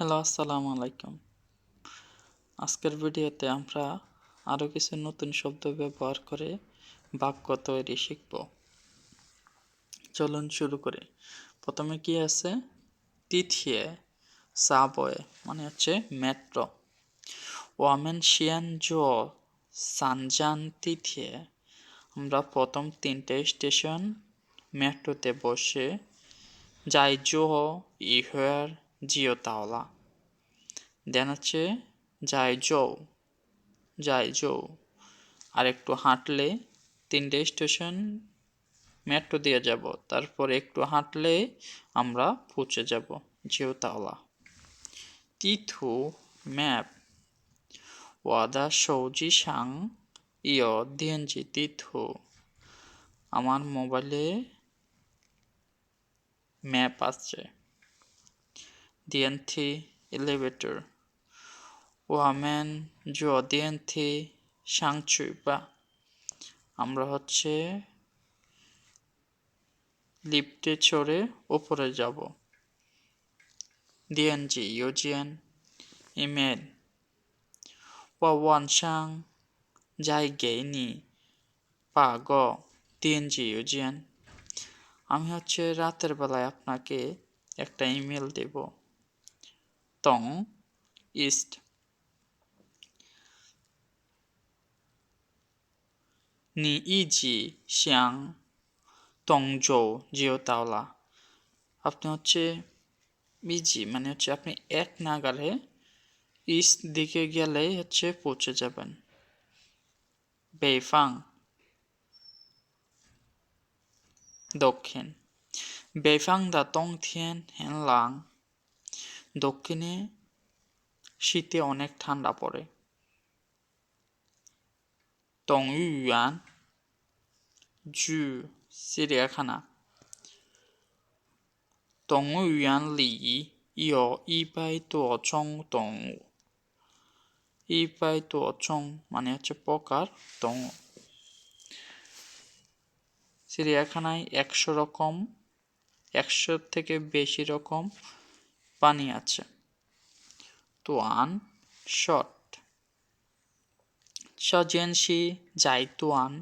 Hello, আসসালামু আলাইকুম। আজকের ভিডিওতে আমরা আরও কিছু নতুন শব্দ ব্যবহার করে বাক্য তৈরি শিখব। চলুন শুরু করি। প্রথমে কি আছে? তিথিয়ে, সাবয়ে মানে হচ্ছে মেট্রো ওয়ামেন শিয়ান জো সানজান তিথিয়ে, আমরা প্রথম তিনটে স্টেশন মেট্রোতে বসে যাই। জো, ইহেয়ার জিও তাওলা দেন হচ্ছে যাই জৌ যাই জৌ আর একটু হাঁটলে তিনটে স্টেশন মেট্রো দিয়ে যাব তারপর একটু হাঁটলে আমরা পৌঁছে যাব জিও তাওলা তিথু ম্যাপ ওয়াদা সৌজি সাং ইয় দিয়েনজি তিথু আমার মোবাইলে ম্যাপ আছে the anti-elevator. ওয়ামেন জো দি অ্যান্থি সাংচুই আমরা হচ্ছে লিফটে চড়ে ওপরে যাব। ডিএনজি ইউজিএন ইমেল ওয়া ওয়ানসাং যাই গেইনি পা গ ডিএনজি ইউজিএন আমি হচ্ছে রাতের বেলায় আপনাকে একটা ইমেল দেবো। Tong ist ni yi ji xiang tong jo Jio তাওলা আপনি হচ্ছে বিজি মানে হচ্ছে আপনি এক নাগালে ইস্ট দিকে গেলে হচ্ছে পৌঁছে যাবেন বেফাং দক্ষিণ বেফাং দা তং থিয়েন হেন লাং দক্ষিণে শীতে অনেক ঠান্ডা পড়ে। তংইউয়ান জু, চিড়িয়াখানা। তংইউয়ান লি ইয় ইবাই তো চং তং ইবাই তো অচং মানে হচ্ছে প্রকার তং চিড়িয়াখানায় একশো রকম একশো থেকে বেশি রকম পানি আছে। তোয়ান শট। সজেনশি যাই তোয়ান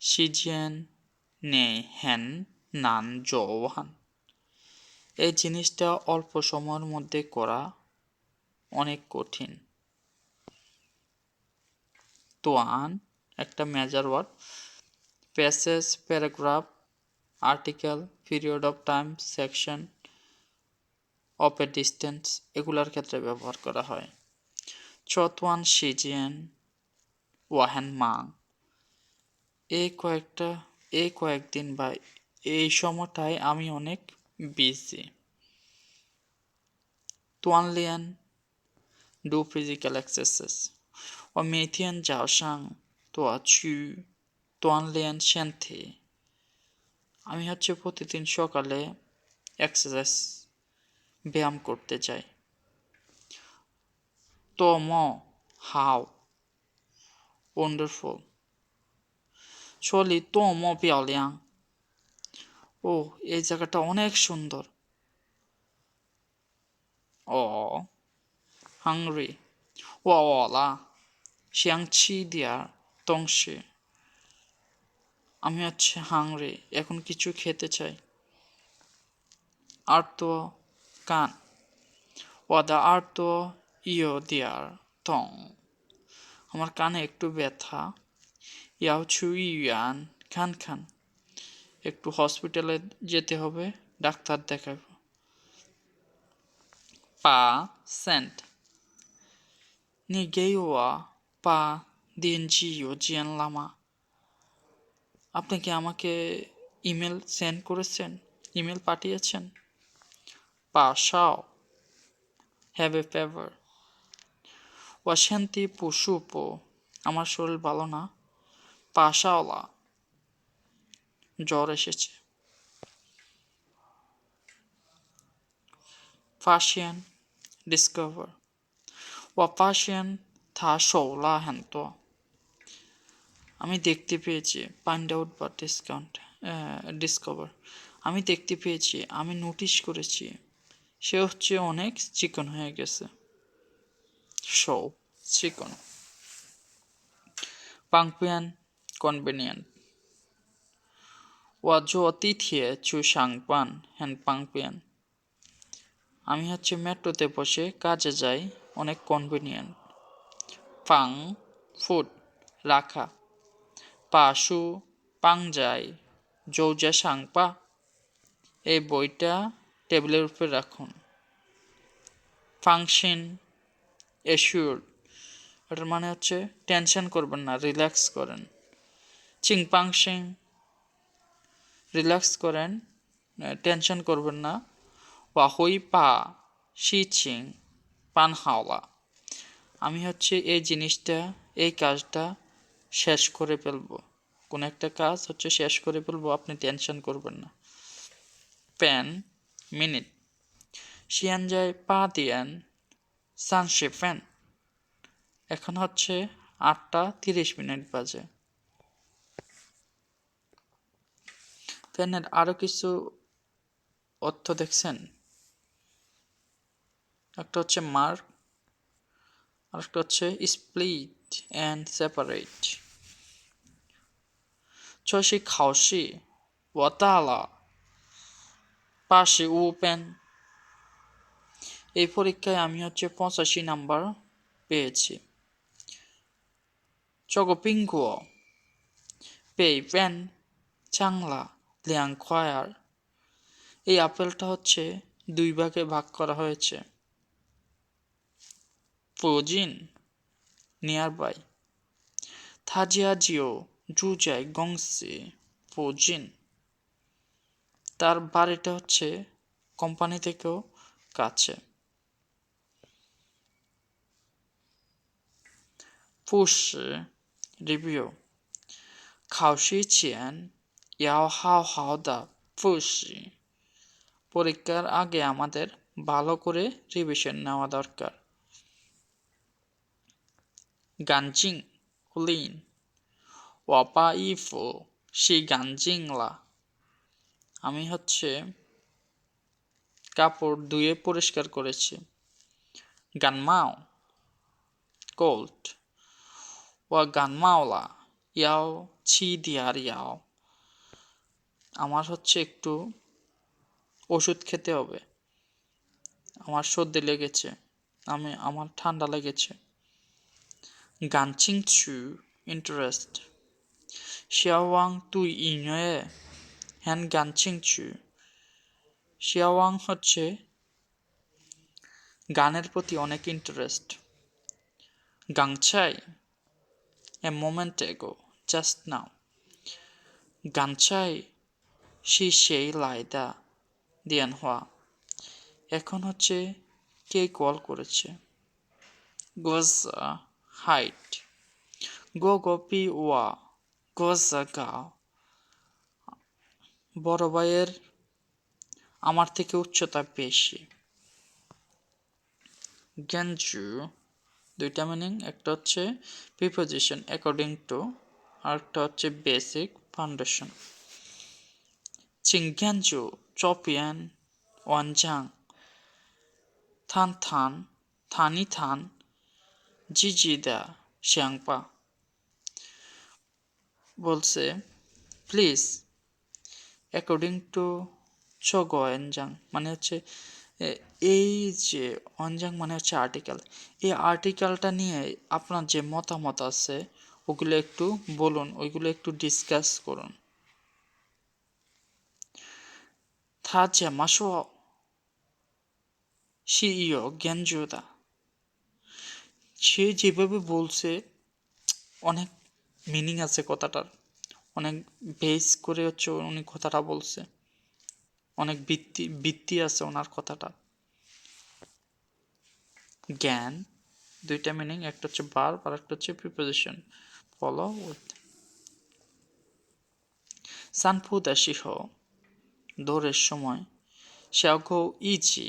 সিজেন নে হেন নান জওহান এই জিনিসটা অল্প সময়ের মধ্যে করা অনেক কঠিন। তোয়ান একটা measure word passage paragraph article period of time section of a distance এগুলোর ক্ষেত্রে ব্যবহার করা হয়। চতওয়ান, সিজিয়ান ওয়াহেন মাং এই কয়েকটা এই কয়েকদিন বা এই সময়টায় আমি অনেক বিজি। তোয়ানলিয়ান ডু ফিজিক্যাল এক্সারসাইজ ও মেথিয়ান যাওসাং তোয়া চু তোয়ানলিয়ান, সেন্থে। আমি হচ্ছে প্রতিদিন সকালে এক্সারসাইজ ব্যায়াম করতে চাই তোম হাও ওয়ান্ডারফুল 说你多么漂亮ও এই জায়গাটা অনেক সুন্দর ও হাংরি 我饿了想吃点东西আমি হচ্ছে হাংরি এখন কিছু খেতে চাই আর তো kan. দা আর তো ইয় দেয়ার তং আমার কানে একটু ব্যথা ইয়াও ছু ইয়ান খান খান একটু হসপিটালে যেতে হবে ডাক্তার দেখাব পা সেন্ট নি গেইওয়া পা দিন জিও জিয়ান লামা আপনি কি আমাকে ইমেল সেন্ড করেছেন ইমেল পাঠিয়েছেন পা হ্যাভ এ ফেভার অশান্তি পশু আমার শরীর ভালো না। পাশাওলা। জ্বর এসেছে। ফাশিয়ান ডিসকভার ও ফাশিয়ান থা শৌলা হ্যান্ত আমি দেখতে পেয়েছি। ফাইন্ড আউট বা ডিসকাউন্ট ডিসকভার আমি দেখতে পেয়েছি। আমি নোটিশ করেছি। সে হচ্ছে অনেক চিকন হয়ে গেছে। সব চিকন। পাংপিয়ান কনভেনিয়েন্ট। ওয়াজো অতিথি চু সাংপান হ্যান পাংপিয়ান আমি হচ্ছে মেট্রোতে বসে কাজে যাই, অনেক কনভেনিয়েন্ট। পাং ফুড রাখা। পাশু পাং যাই জৌজা সাংপা। এই বইটা টেবিলের উপরে রাখুন। ফাংশন এশিওর এটার মানে হচ্ছে টেনশন করবেন না, রিল্যাক্স করেন। চিং পাংশিং রিল্যাক্স করেন টেনশন করবেন না। বা হই পা, শি চিং, পান হাওলা। আমি হচ্ছে এই জিনিসটা, এই কাজটা শেষ করে ফেলব। কোনো একটা কাজ হচ্ছে শেষ করে ফেলব, আপনি টেনশন করবেন না। প্যান মিনিট শিয়ান যায় পা দিয়ান সানশে ফ্যান এখন হচ্ছে আটটা তিরিশ মিনিট বাজে ফ্যানের আরও কিছু অর্থ দেখছেন একটা হচ্ছে মার্ক আরেকটা হচ্ছে স্প্লিট অ্যান্ড সেপারেট 这是考试，我大了 পাশে ওপেন। এই পরীক্ষায় আমি হচ্ছে পঁচাশি নাম্বার পেয়েছি। চকপিঙ্কুয় পেই প্যান চাংলা লিয়াং খয়ার। এই আপেলটা হচ্ছে দুই ভাগে ভাগ করা হয়েছে। পোজিন নিয়ার বাই থাজিয়াজিও জুজাই, গংসি পোজিন তার বাড়িটা হচ্ছে কোম্পানি থেকেও কাছে 复习 review 考试前要好好的复习 পরীক্ষার আগে আমাদের ভালো করে রিভিশন নেওয়া দরকার গানজিং ক্লিন 我把衣服洗干净了 আমি হচ্ছে কাপড় ধুয়ে পরিষ্কার করেছি। গানমাও কোল্ড ও গানমাওলা ইয়াও ছি দিয়ার ইয়াও। আমার হচ্ছে একটু ওষুধ খেতে হবে। আমার সর্দি লেগেছে, আমি, আমার ঠান্ডা লেগেছে। গানচিং ছু ইন্টারেস্ট শিয়াওয়াং তুই ইনয়ে হ্যান গানচিং ছু শিয়াওয়াং হচ্ছে গানের প্রতি অনেক interest গাংছাই a moment ago just now গানছাই সি সেই লাইদা দিয়ান হওয়া এখন হচ্ছে কে কল করেছে? গোজা হাইট। গো গোপি ওয়া, গোজা গাও। বড় ভাইয়ের আমার থেকে উচ্চতা বেশি। গেঞ্জু দুইটা মিনিং একটা হচ্ছে প্রিপোজিশন অ্যাকর্ডিং টু আর একটা হচ্ছে বেসিক ফাউন্ডেশন চিংগ্যানজু চপিয়ান ওয়ানজাং থান থান থানি থান জিজিদা, শ্যাংপা। বলছে প্লিজ অ্যাকর্ডিং টু চগো এনজাং মানে হচ্ছে এই যে অনজাং মানে হচ্ছে আর্টিকেল এই আর্টিকেলটা নিয়ে আপনার যে মতামত আছে, ওগুলো একটু বলুন, ওইগুলো একটু ডিসকাস করুন। থা যে মাসো সিইও জ্ঞানযোদা সে যেভাবে বলছে, অনেক মিনিং আছে কথাটার। অনেক বেস করে হচ্ছে উনি কথাটা বলছে। অনেক বৃত্তি বৃত্তি আছে ওনার কথাটা। জ্ঞান, দুইটা মিনিং একটা হচ্ছে বার আর একটা হচ্ছে প্রিপোজিশন ফলো উইথ সানফু দাসিহ দৌড়ের সময়। শ্যাগো ইজি।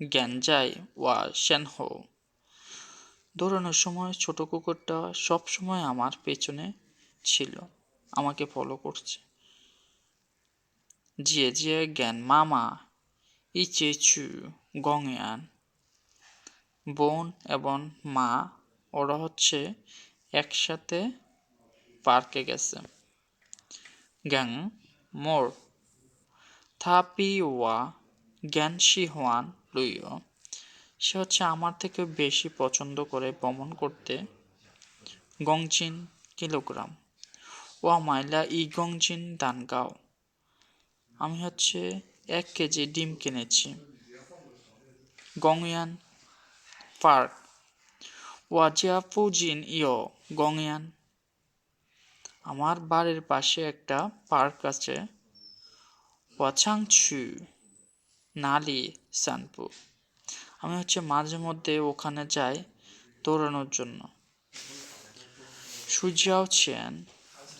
জ্ঞান যায় ওয়া শ্যানহো দৌড়ানোর সময় ছোট কুকুরটা সবসময় আমার পেছনে ছিল, আমাকে ফলো করছে। জিয়ে জিয়ে জ্ঞান মামা ইচেচু গংয়ান বোন এবং মা, ওরা হচ্ছে একসাথে পার্কে গেছে। গ্যাং মোর। থাপি ওয়া জ্ঞান শিহওয়ান লুইও, সে হচ্ছে আমার থেকে বেশি পছন্দ করে ভ্রমণ করতে। গংচিন কিলোগ্রাম। ওয়া মাইলা ই গংজিন দানগাও। আমি হচ্ছে এক কেজি ডিম কিনেছি। গংয়ান পার্ক। ওয়াজিয়া ফুজিন ইয়, গংয়ান। আমার বাড়ির পাশে একটা পার্ক আছে ওয়াচাংছু নালি সানপু আমি হচ্ছে মাঝে মধ্যে ওখানে যাই দৌড়ানোর জন্য। সুজিয়াও ছিয়ান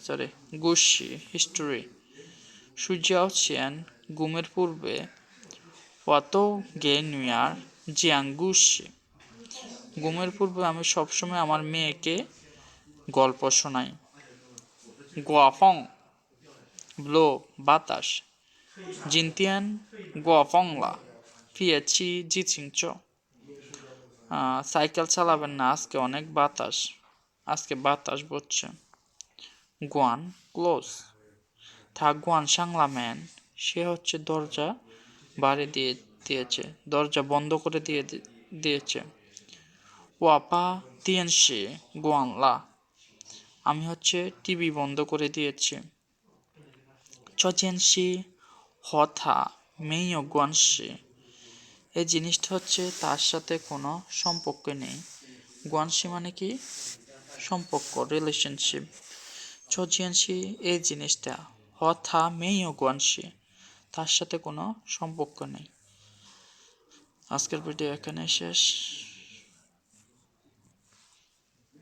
সরি গুসি হিস্টোরি সুজিয়াও ছিয়ান গুমের পূর্বে অত গে নিউয়ার জিয়াং গুসি ঘুমের পূর্বে আমি সবসময় আমার মেয়েকে গল্প শোনাই। গোয়াফং, ব্লো, বাতাস। জিনতিয়ান, গোয়াফংলা ফিয়েছি জিচিংচ। সাইকেল চালাবেন না, আজকে অনেক বাতাস। আজকে বাতাস বসছে গোয়ান ক্লোজ থা গোয়ান সাংলাম্যান সে হচ্ছে দরজা বাড়ি দিয়ে দিয়েছে, দরজা বন্ধ করে দিয়ে দিয়েছে। ওয়াপা তিয়েনশি গোয়ানলা আমি হচ্ছে টিভি বন্ধ করে দিয়েছি। চচেনশি হথা মেইও গোয়ানশি এই জিনিসটা হচ্ছে তার সাথে কোনো সম্পর্ক নেই। গোয়ানশি মানে কি? সম্পর্ক রিলেশনশিপ চজিয়ানশি এই জিনিসটা। হথা মেয়েও গুয়ানসি। তার সাথে কোনো সম্পর্ক নেই। আজকের ভিডিও এখানে শেষ।